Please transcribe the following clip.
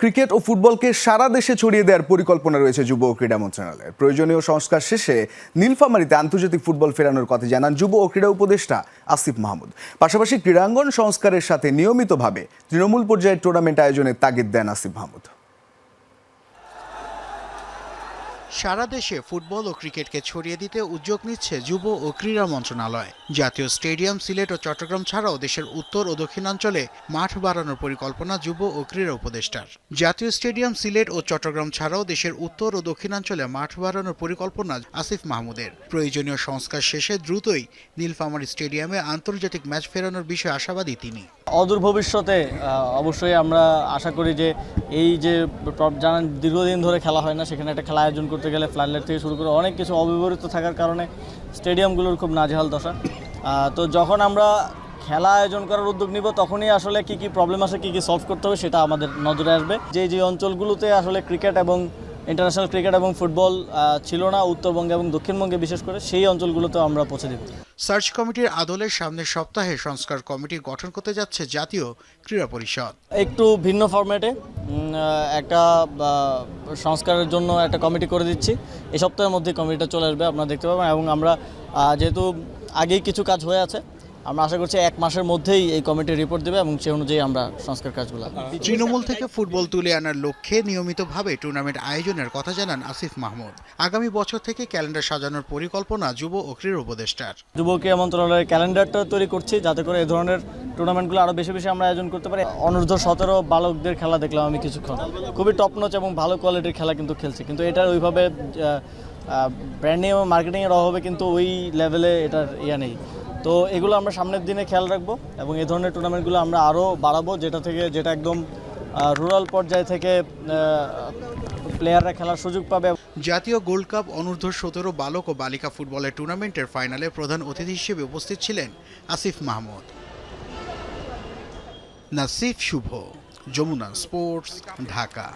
Cricket ও ফুটবলকে সারা দেশে ছড়িয়ে দেওয়ার পরিকল্পনা রয়েছে যুব ও ক্রীড়া মন্ত্রণালয়ের প্রয়োজনীয় সংস্কার শেষে নীলফামারীতে আন্তর্জাতিক ফুটবল ফেরানোর কথা জানান যুব ও ক্রীড়া উপদেষ্টা আসিফ মাহমুদ। পাশাপাশি ক্রীড়াঙ্গন সংস্কারের সাথে নিয়মিতভাবে তৃণমূল পর্যায়ের টুর্নামেন্ট আয়োজনের তাগিদ দেন আসিফ মাহমুদ। সারা দেশে ফুটবল ও ক্রিকেটকে ছড়িয়ে দিতে উদ্যোগ নিচ্ছে যুব ও ক্রীড়া মন্ত্রণালয়। জাতীয় স্টেডিয়াম, সিলেট ও চট্টগ্রাম ছাড়াও দেশের উত্তর ও দক্ষিণাঞ্চলে মাঠ বাড়ানোর পরিকল্পনা যুব ও ক্রীড়া উপদেষ্টার। জাতীয় স্টেডিয়াম, সিলেট ও চট্টগ্রাম ছাড়াও দেশের উত্তর ও দক্ষিণাঞ্চলে মাঠ বাড়ানোর পরিকল্পনা আসিফ মাহমুদের। প্রয়োজনীয় সংস্কার শেষে দ্রুতই নীলফামারী স্টেডিয়ামে আন্তর্জাতিক ম্যাচ ফেরানোর বিষয়ে আশাবাদী তিনি। অদূর ভবিষ্যতে অবশ্যই আমরা আশা করি যে এই যে জানান, দীর্ঘদিন ধরে খেলা হয় না, সেখানে একটা খেলা আয়োজন করতে গেলে ফ্লাডলাইট থেকে শুরু করে অনেক কিছু অব্যবহৃত থাকার কারণে স্টেডিয়ামগুলোর খুব নাজেহাল দশা। তো যখন আমরা খেলা আয়োজন করার উদ্যোগ নিব, তখনই আসলে কি কি প্রবলেম আছে, কি কি সলভ করতে হবে সেটা আমাদের নজরে আসবে। যে যে অঞ্চলগুলোতে আসলে ক্রিকেট এবং ইন্টারন্যাশনাল ক্রিকেট এবং ফুটবল ছিল না উত্তরবঙ্গে এবং দক্ষিণবঙ্গে বিশেষ করে সেই অঞ্চলগুলোতেও আমরা পৌঁছে দেব। সার্চ কমিটির আদলে সামনের সপ্তাহে সংস্কার কমিটি গঠন করতে যাচ্ছে জাতীয় ক্রীড়া পরিষদ। একটু ভিন্ন ফরম্যাটে একটা সংস্কারের জন্য একটা কমিটি করে দিচ্ছি। এই সপ্তাহের মধ্যে কমিটিটা চলে আসবে আপনারা দেখতে পাবেন। এবং আমরা যেহেতু আগেই কিছু কাজ হয়ে আছে আমরা আশা করছি এক মাসের মধ্যেই এই কমিটি রিপোর্ট দেবে এবং সে অনুযায়ী আমরা সংস্কার কাজগুলো তৃণমূল থেকে ফুটবল তুলে আনার লক্ষ্যে নিয়মিতভাবে টুর্নামেন্ট আয়োজনের কথা জানান আসিফ মাহমুদ। আগামী বছর থেকে ক্যালেন্ডার সাজানোর পরিকল্পনা যুব ও ক্রীড়া উপদেষ্টার। যুব ক্রীড়া মন্ত্রণালয়ের ক্যালেন্ডারটা তৈরি করছি যাতে করে এই ধরনের টুর্নামেন্টগুলো আরও বেশি বেশি আমরা আয়োজন করতে পারি। অনূর্ধ্ব সতেরো বালকদের খেলা দেখলাম আমি কিছুক্ষণ। খুবই টপনচ এবং ভালো কোয়ালিটির খেলা কিন্তু খেলছে। কিন্তু এটার ওইভাবে ব্র্যান্ডিং এবং মার্কেটিংয়ের অভাবে কিন্তু ওই লেভেলে এটার ইয়া নেই। তো এগুলো আমরা সামনের দিনে খেয়াল রাখব এবং এই ধরনের টুর্নামেন্টগুলো আমরা আরও বাড়াবো, যেটা থেকে, যেটা একদম রুরাল পর্যায় থেকে প্লেয়াররা খেলার সুযোগ পাবে। জাতীয় গোল্ড কাপ অনূর্ধ্ব সতেরো বালক ও বালিকা ফুটবলের টুর্নামেন্টের ফাইনালে প্রধান অতিথি হিসেবে উপস্থিত ছিলেন আসিফ মাহমুদ। নাসিফ শুভ, যমুনা স্পোর্টস, ঢাকা।